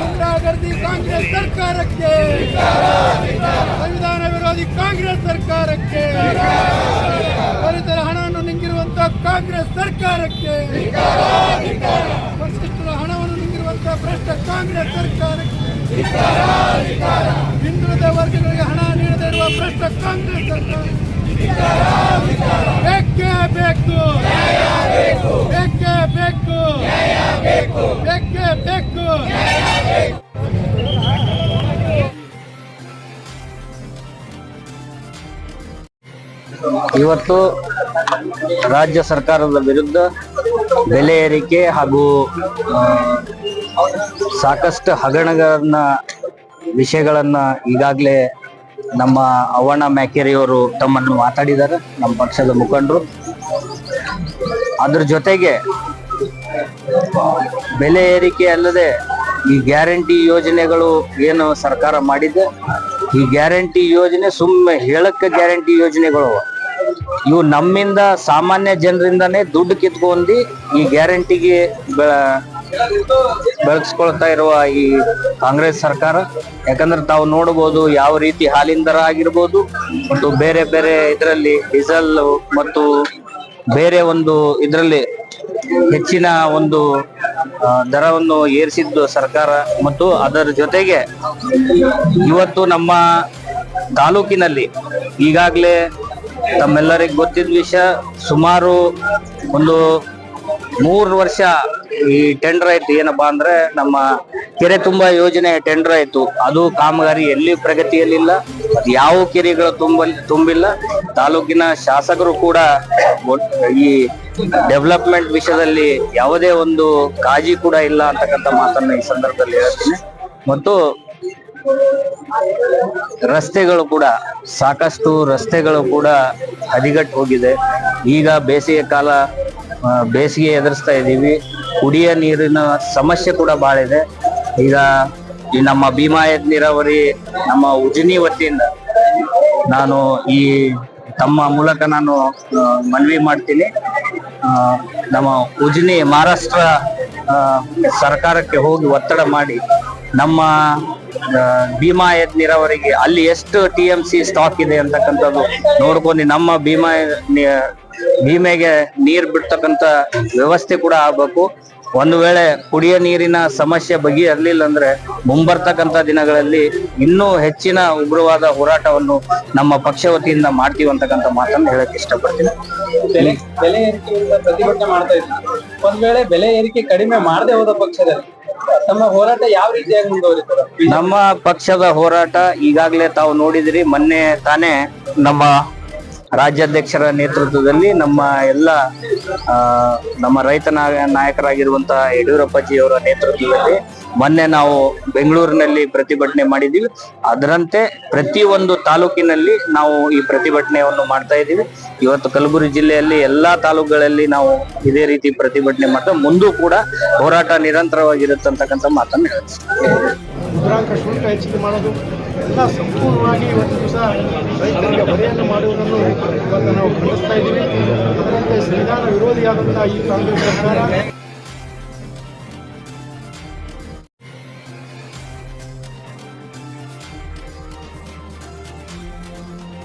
ಗುಂಡಾಗರ್ದಿ ಕಾಂಗ್ರೆಸ್ ಸರ್ಕಾರಕ್ಕೆ. ಸಂವಿಧಾನ ವಿರೋಧಿ ಕಾಂಗ್ರೆಸ್ ಸರ್ಕಾರಕ್ಕೆ. ದಲಿತರ ಹಣವನ್ನು ನಿಂಗಿರುವಂತಹ ಕಾಂಗ್ರೆಸ್ ಸರ್ಕಾರಕ್ಕೆ. ಪರಿಶಿಷ್ಟರ ಹಣವನ್ನು ನಿಂಗಿರುವಂತಹ ಭ್ರಷ್ಟ ಕಾಂಗ್ರೆಸ್ ಸರ್ಕಾರಕ್ಕೆ. ಹಿಂದುಳಿದ ವರ್ಗಗಳಿಗೆ ಹಣ ನೀಡದೇ ಇರುವ ಭ್ರಷ್ಟ ಕಾಂಗ್ರೆಸ್ ಸರ್ಕಾರ ಬೇಕೇ ಬೇಕು. ಬೇಕೇ ಬೇಕು. ಇವತ್ತು ರಾಜ್ಯ ಸರ್ಕಾರದ ವಿರುದ್ಧ ಬೆಲೆ ಏರಿಕೆ ಹಾಗೂ ಸಾಕಷ್ಟು ಹಗರಣಗಳನ್ನ, ವಿಷಯಗಳನ್ನ ಈಗಾಗಲೇ ನಮ್ಮ ಅವಣ ಮ್ಯಾಕೇರಿಯವರು ತಮ್ಮನ್ನು ಮಾತಾಡಿದ್ದಾರೆ, ನಮ್ಮ ಪಕ್ಷದ ಮುಖಂಡರು. ಅದ್ರ ಜೊತೆಗೆ, ಬೆಲೆ ಏರಿಕೆ ಅಲ್ಲದೆ ಈ ಗ್ಯಾರಂಟಿ ಯೋಜನೆಗಳು ಏನು ಸರ್ಕಾರ ಮಾಡಿದೆ ಈ ಗ್ಯಾರಂಟಿ ಯೋಜನೆ ಸುಮ್ಮನೆ ಹೇಳಕ್ಕೆ ಗ್ಯಾರಂಟಿ ಯೋಜನೆಗಳು. ಇವು ನಮ್ಮಿಂದ ಸಾಮಾನ್ಯ ಜನರಿಂದನೇ ದುಡ್ಡು ಕಿತ್ಕೊಂಡು ಈ ಗ್ಯಾರಂಟಿಗೆ ಬೆಳ- ಬೆಳಗಿಸ್ಕೊಳ್ತಾ ಇರುವ ಈ ಕಾಂಗ್ರೆಸ್ ಸರ್ಕಾರ ಯಾಕಂದ್ರೆ ತಾವು ನೋಡಬಹುದು ಯಾವ ರೀತಿ ಹಾಲಿನ ದರ ಆಗಿರ್ಬೋದು, ಮತ್ತು ಬೇರೆ ಬೇರೆ ಇದರಲ್ಲಿ ಡೀಸೆಲ್ ಮತ್ತು ಬೇರೆ ಒಂದು ಇದರಲ್ಲಿ ಹೆಚ್ಚಿನ ಒಂದು ದರವನ್ನು ಏರಿಸಿದ್ದು ಸರ್ಕಾರ ಮತ್ತು ಅದರ ಜೊತೆಗೆ ಇವತ್ತು ನಮ್ಮ ತಾಲೂಕಿನಲ್ಲಿ ಈಗಾಗಲೇ ತಮ್ಮೆಲ್ಲರಿಗೆ ಗೊತ್ತಿದ್ದ ವಿಷಯ, ಸುಮಾರು ಒಂದು ಮೂರು ವರ್ಷ ಈ ಟೆಂಡರ್ ಆಯ್ತು. ಏನಪ್ಪಾ ಅಂದ್ರೆ ನಮ್ಮ ಕೆರೆ ತುಂಬಾ ಯೋಜನೆ ಟೆಂಡರ್ ಆಯ್ತು. ಅದು ಕಾಮಗಾರಿ ಎಲ್ಲಿ ಪ್ರಗತಿಯಲ್ಲಿಲ್ಲ ಯಾವ ಕೆರೆಗಳು ತುಂಬ ತುಂಬಿಲ್ಲ. ತಾಲೂಕಿನ ಶಾಸಕರು ಕೂಡ ಈ ಡೆವಲಪ್ಮೆಂಟ್ ವಿಷಯದಲ್ಲಿ ಯಾವುದೇ ಒಂದು ಕಾಳಜಿ ಕೂಡ ಇಲ್ಲ ಅಂತಕ್ಕಂಥ ಮಾತನ್ನ ಈ ಸಂದರ್ಭದಲ್ಲಿ ಹೇಳ್ತೀನಿ. ಮತ್ತು ರಸ್ತೆಗಳು ಕೂಡ, ಸಾಕಷ್ಟು ರಸ್ತೆಗಳು ಕೂಡ ಹದಿಗಟ್ಟು ಹೋಗಿದೆ. ಈಗ ಬೇಸಿಗೆ ಕಾಲ ಬೇಸಿಗೆ ಎದುರಿಸ್ತಾ ಇದ್ದೀವಿ. ಕುಡಿಯ ನೀರಿನ ಸಮಸ್ಯೆ ಕೂಡ ಬಹಳ ಇದೆ ಈಗ ಈ ನಮ್ಮ ಭೀಮಾಯತ್ ನೀರಾವರಿ ನಮ್ಮ ಉಜಿನಿ ವತಿಯಿಂದ ನಾನು ಈ ತಮ್ಮ ಮೂಲಕ ನಾನು ಮನವಿ ಮಾಡ್ತೀನಿ. ನಮ್ಮ ಉಜಿನಿ ಮಹಾರಾಷ್ಟ್ರ ಸರ್ಕಾರಕ್ಕೆ ಹೋಗಿ ಒತ್ತಡ ಮಾಡಿ ನಮ್ಮ ಭೀಮಾ ಎದ್ ನೀರಾವರಿಗೆ ಅಲ್ಲಿ ಎಷ್ಟು ಟಿ ಎಂ ಸಿ ಸ್ಟಾಕ್ ಇದೆ ಅಂತಕ್ಕಂಥದ್ದು ನೋಡ್ಕೊಂಡು ನಮ್ಮ ಭೀಮಾ ಭೀಮೆಗೆ ನೀರ್ ಬಿಡ್ತಕ್ಕಂಥ ವ್ಯವಸ್ಥೆ ಕೂಡ ಆಗ್ಬೇಕು. ಒಂದು ವೇಳೆ ಕುಡಿಯ ನೀರಿನ ಸಮಸ್ಯೆ ಬಗೆಹರಲಿಲ್ಲ ಅಂದ್ರೆ ಮುಂಬರ್ತಕ್ಕಂತ ದಿನಗಳಲ್ಲಿ ಇನ್ನೂ ಹೆಚ್ಚಿನ ಉಗ್ರವಾದ ಹೋರಾಟವನ್ನು ನಮ್ಮ ಪಕ್ಷ ವತಿಯಿಂದ ಮಾಡ್ತೀವಿ ಅಂತಕ್ಕಂಥ ಮಾತನ್ನು ಹೇಳಕ್ ಇಷ್ಟಪಡ್ತೀನಿ. ಬೆಲೆ ಏರಿಕೆಯಿಂದ ಪ್ರತಿಭಟನೆ ಮಾಡ್ತಾ ಇದ್ರು. ಒಂದ್ ವೇಳೆ ಬೆಲೆ ಏರಿಕೆ ಕಡಿಮೆ ಮಾಡದೆ ಹೋದ ಪಕ್ಷದಲ್ಲಿ ನಮ್ಮ ಹೋರಾಟ ಯಾವ ರೀತಿಯಾಗಿ ಮುಂದುವರಿತದೆ ನಮ್ಮ ಪಕ್ಷದ ಹೋರಾಟ ಈಗಾಗಲೇ ತಾವು ನೋಡಿದಿರಿ ಮೊನ್ನೆ ತಾನೇ ನಮ್ಮ ರಾಜ್ಯಾಧ್ಯಕ್ಷರ ನೇತೃತ್ವದಲ್ಲಿ ನಮ್ಮ ಎಲ್ಲ ನಮ್ಮ ರೈತ ನಾಯ- ನಾಯಕರಾಗಿರುವಂತಹ ಯಡಿಯೂರಪ್ಪಜಿಯವರ ನೇತೃತ್ವದಲ್ಲಿ ಮೊನ್ನೆ ನಾವು ಬೆಂಗಳೂರಿನಲ್ಲಿ ಪ್ರತಿಭಟನೆ ಮಾಡಿದ್ದೀವಿ. ಅದರಂತೆ ಪ್ರತಿಯೊಂದು ತಾಲೂಕಿನಲ್ಲಿ ನಾವು ಈ ಪ್ರತಿಭಟನೆಯನ್ನು ಮಾಡ್ತಾ ಇದ್ದೀವಿ. ಇವತ್ತು ಕಲಬುರಗಿ ಜಿಲ್ಲೆಯಲ್ಲಿ ಎಲ್ಲಾ ತಾಲೂಕುಗಳಲ್ಲಿ ನಾವು ಇದೇ ರೀತಿ ಪ್ರತಿಭಟನೆ ಮಾಡ್ತಾ ಮುಂದೂ ಕೂಡ ಹೋರಾಟ ನಿರಂತರವಾಗಿರುತ್ತೆ ಅಂತಕ್ಕಂಥ ಮಾತನ್ನು ಹೇಳ್ತೀನಿ. ಮುದ್ರಾಂಕ ಶುಲ್ಕ ಹೆಚ್ಚಿಗೆ ಮಾಡೋದು ಎಲ್ಲ ಸಂಪೂರ್ಣವಾಗಿ ಇವತ್ತು ದಿವಸ ರೈತರಿಗೆ ಹೊರೆಯನ್ನು ಮಾಡುವುದನ್ನು ಇವತ್ತು ನಾವು ಖಂಡಿಸ್ತಾ ಇದ್ದೀವಿ. ಅದರಂತೆ ಸಂವಿಧಾನ ವಿರೋಧಿಯಾದಂತಹ ಈ ಕಾಂಗ್ರೆಸ್ ಸರ್ಕಾರ